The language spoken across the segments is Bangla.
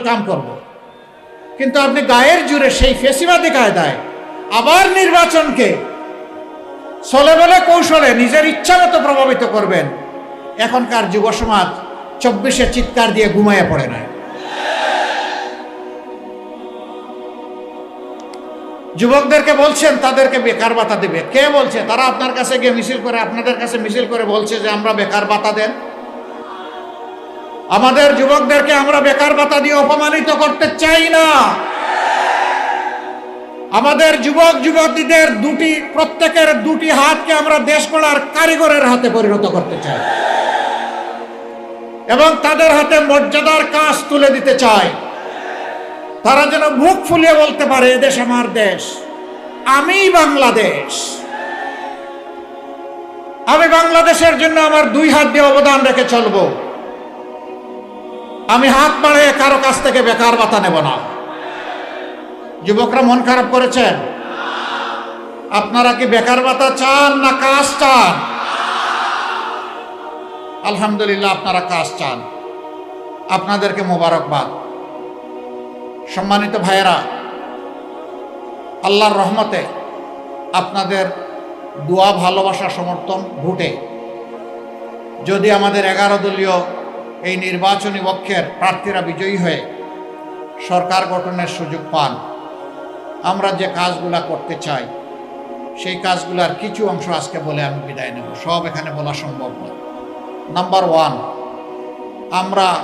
ওয়েলকাম করব। কিন্তু আপনি গায়ের জুড়ে সেই ফেসিবাদী কায়দায় আবার নির্বাচনকে চলে বলে কৌশলে নিজের ইচ্ছা মতো প্রভাবিত করবেন, এখনকার যুব সমাজ চব্বিশে চিৎকার দিয়ে ঘুমাইয়া পড়ে না। যুবকদেরকে বলছেন, তাদেরকে বেকার ভাতা দেবে। কে বলছে? তারা আপনার কাছে গিয়ে মিছিল করে, আপনাদের কাছে মিছিল করে বলছে যে, আমরা বেকার ভাতা দেন। আমাদের যুবকদেরকে আমরা বেকার ভাতা দিয়ে অপমানিত করতে চাই না। আমাদের যুবক যুবতীদের দুটি, প্রত্যেকের দুটি হাতকে আমরা দেশ গড়ার কারিগরের হাতে পরিণত করতে চাই। এবং তাদের হাতে মর্যাদার কাজ তুলে দিতে চাই। তারা যেন মুখ ফুলিয়ে বলতে পারে, এ দেশ আমার দেশ, আমি বাংলাদেশ। আমি বাংলাদেশের জন্য আমার দুই হাত দিয়ে অবদান রেখে চলবো। আমি হাত বাড়িয়ে কারও কাছ থেকে বেকার ভাতা নেব না। যুবকরা মন খারাপ করেছেন? আপনারা কি বেকার ভাতা চান না কাজ চান? আলহামদুলিল্লাহ, আপনারা কাজ চান। আপনাদেরকে মোবারকবাদ। সম্মানিত ভাইয়েরা, আল্লাহর রহমতে আপনাদের দোয়া, ভালোবাসা, সমর্থন ভোটে যদি আমাদের এগারো দলীয় এই নির্বাচনী পক্ষের প্রার্থীরা বিজয়ী হয়ে সরকার গঠনের সুযোগ পান। আমরা যে কাজগুলা করতে চাই, সেই কাজগুলার কিছু অংশ আজকে বলে আমি বিদায় নেব। সব এখানে বলা সম্ভব নয়। নাম্বার ওয়ান আমরা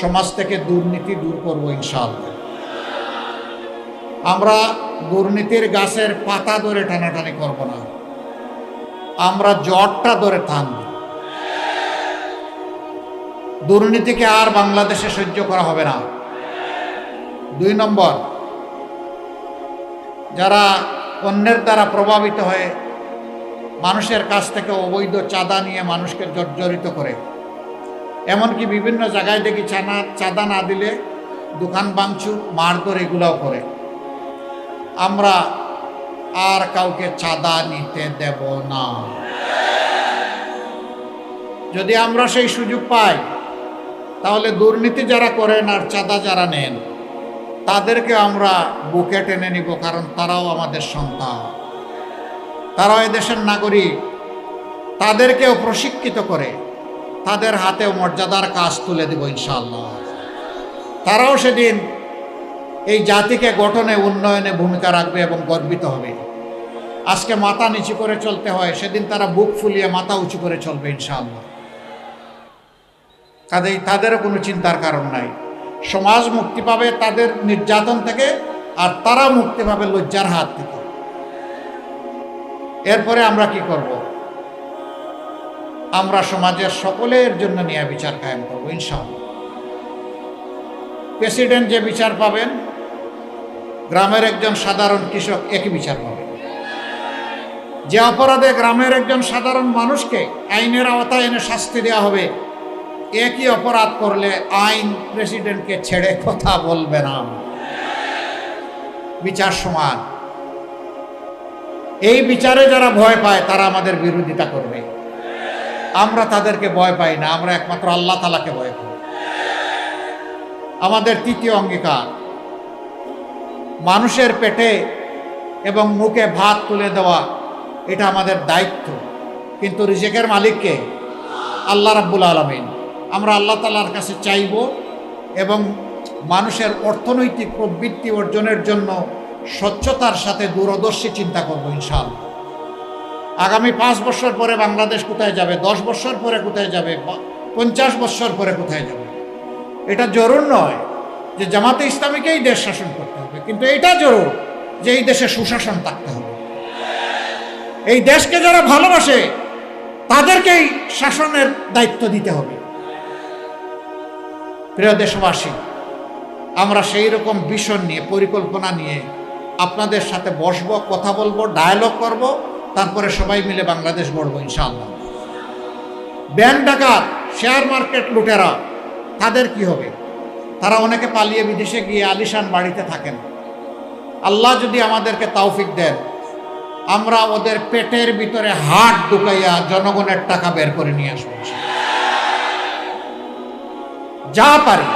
সমাজ থেকে দুর্নীতি দূর করব ইনশাআল্লাহ। আমরা দুর্নীতির গাছের পাতা ধরে টানাটানি করব না। আমরা জটটা ধরে টানব দুর্নীতিকে আর বাংলাদেশে সহ্য করা হবে না। দুই নম্বর, যারা অন্যের দ্বারা প্রভাবিত হয়ে মানুষের কাছ থেকে অবৈধ চাঁদা নিয়ে মানুষকে জর্জরিত করে। এমনকি বিভিন্ন জায়গায় দেখি চানা, চাঁদা না দিলে দোকান বাংচুর মারধর এগুলাও করে। আমরা আর কাউকে চাঁদা নিতে দেব না। যদি আমরা সেই সুযোগ পাই তাহলে দুর্নীতি যারা করেন আর চাঁদা যারা নেন, তাদেরকে আমরা বুকে টেনে নিব, কারণ তারাও আমাদের সন্তান। তারাও দেশের নাগরিক। তাদেরকেও প্রশিক্ষিত করে তাদের হাতেও মর্যাদার কাজ তুলে দেব ইনশাল্লাহ তারাও সেদিন এই জাতিকে গঠনে, উন্নয়নে ভূমিকা রাখবে এবং গর্বিত হবে। আজকে মাথা নিচু করে চলতে হয়, সেদিন তারা বুক ফুলিয়ে মাথা উঁচু করে চলবে ইনশাআল্লাহ। কাজেই তাদেরও কোনো চিন্তার কারণ নাই। সমাজ মুক্তি পাবে তাদের নির্যাতন থেকে, আর তারা মুক্তি পাবে লজ্জার হাত থেকে। এরপরে আমরা কি করব? আমরা সমাজের সকলের জন্য নিয়ে বিচার কায়েম করব, ইনশাআল্লাহ। প্রেসিডেন্ট যে বিচার পাবেন, গ্রামের একজন সাধারণ কৃষক একই বিচার পাবে। যে অপরাধে গ্রামের একজন সাধারণ মানুষকে আইনের আওতায় এনে শাস্তি দেওয়া হবে একই অপরাধ করলে আইন প্রেসিডেন্টকে ছেড়ে কথা বলবে না। বিচার সমান। এই বিচারে যারা ভয় পায়, তারা আমাদের বিরোধিতা করবে। আমরা তাদেরকে ভয় পাই না, আমরা একমাত্র আল্লাহ তালাকে ভয় পাই আমাদের তৃতীয় অঙ্গীকার, মানুষের পেটে এবং মুখে ভাত তুলে দেওয়া, এটা আমাদের দায়িত্ব। কিন্তু রিজেকের মালিককে? আল্লাহ রাব্বুল আলমিন। আমরা আল্লাহ তালার কাছে চাইব এবং মানুষের অর্থনৈতিক প্রবৃত্তি অর্জনের জন্য স্বচ্ছতার সাথে দূরদর্শী চিন্তা করব ইনশাআল্লাহ। আগামী পাঁচ বছর পরে বাংলাদেশ কোথায় যাবে? দশ বছর পরে কোথায় যাবে? পঞ্চাশ বছর পরে কোথায় যাবে? এটা জরুর নয় যে জামাতে ইসলামীকেই দেশ শাসন করতে হবে, কিন্তু এটা জরুর যে এই দেশে সুশাসন থাকতে হবে। এই দেশকে যারা ভালোবাসে, তাদেরকেই শাসনের দায়িত্ব দিতে হবে। প্রিয় দেশবাসী, আমরা সেই রকম বিষয় নিয়ে, পরিকল্পনা নিয়ে আপনাদের সাথে বসবো, কথা বলব ডায়ালগ করব, তারপরে সবাই মিলে বাংলাদেশ গড়বো, ইনশাআল্লাহ। ব্যাংক ডাকাত শেয়ার মার্কেট লুটেরা, তাদের কি হবে? তারা অনেকে পালিয়ে বিদেশে গিয়ে আলিশান বাড়িতে থাকেন। আল্লাহ যদি আমাদেরকে তৌফিক দেন, আমরা ওদের পেটের ভিতরে হাট ঢুকাইয়া জনগণের টাকা বের করে নিয়ে আসব যা পারি